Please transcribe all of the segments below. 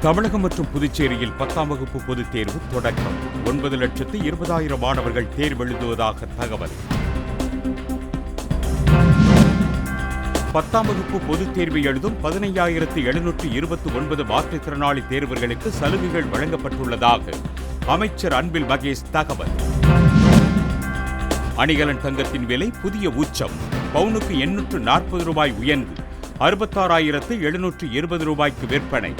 தமிழகம் மற்றும் புதுச்சேரியில் பத்தாம் வகுப்பு பொதுத் தேர்வு தொடக்கம். ஒன்பது லட்சத்து இருபதாயிரம் மாணவர்கள் தேர்வெழுதுவதாக தகவல். பத்தாம் வகுப்பு பொதுத் தேர்வு எழுதும் பதினைஞ்சாயிரத்து எழுநூற்று இருபத்தி ஒன்பது மாற்றுத்திறனாளி தேர்வர்களுக்கு சலுகைகள் வழங்கப்பட்டுள்ளதாக அமைச்சர் அன்பில் மகேஷ் தகவல். அணிகலன் தங்கத்தின் விலை புதிய உச்சம். பவுனுக்கு எண்ணூற்று நாற்பது ரூபாய் உயர்ந்து அறுபத்தாறாயிரத்து எழுநூற்று இருபது ரூபாய்க்கு விற்பனை.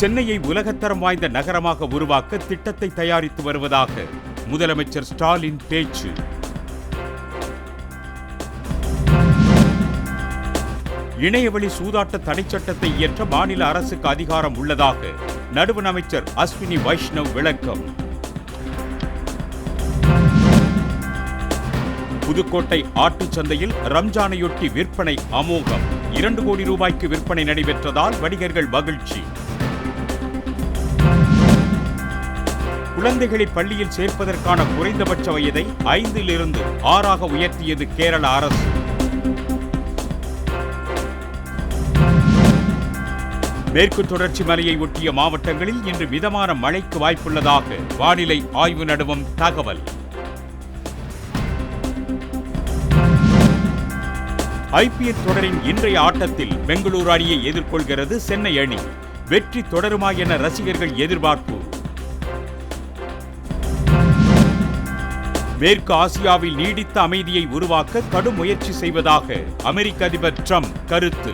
சென்னையை உலகத்தரம் வாய்ந்த நகரமாக உருவாக்க திட்டத்தை தயாரித்து வருவதாக முதலமைச்சர் ஸ்டாலின் பேச்சு. இணையவழி சூதாட்ட தடை சட்டத்தை இயற்ற மாநில அரசுக்கு அதிகாரம் உள்ளதாக நடுவண் அமைச்சர் அஸ்வினி வைஷ்ணவ் விளக்கம். புதுக்கோட்டை ஆட்டுச் சந்தையில் ரம்ஜானையொட்டி விற்பனை அமோகம். இரண்டு கோடி ரூபாய்க்கு விற்பனை நடைபெற்றதால் வணிகர்கள் மகிழ்ச்சி. குழந்தைகளை பள்ளியில் சேர்ப்பதற்கான குறைந்தபட்ச வயதை ஐந்திலிருந்து ஆறாக உயர்த்தியது கேரள அரசு. மேற்கு தொடர்ச்சி மலையை ஒட்டிய மாவட்டங்களில் இன்று மிதமான மழைக்கு வாய்ப்புள்ளதாக வானிலை ஆய்வு நடுவம் தகவல். ஐபிஎல் தொடரின் இன்றைய ஆட்டத்தில் பெங்களூரு அணியை எதிர்கொள்கிறது சென்னை அணி. வெற்றி தொடருமா என ரசிகர்கள் எதிர்பார்ப்பு. மேற்கு ஆசியாவில் நீடித்த அமைதியை உருவாக்க கடும் முயற்சி செய்வதாக அமெரிக்க அதிபர் ட்ரம்ப் கருத்து.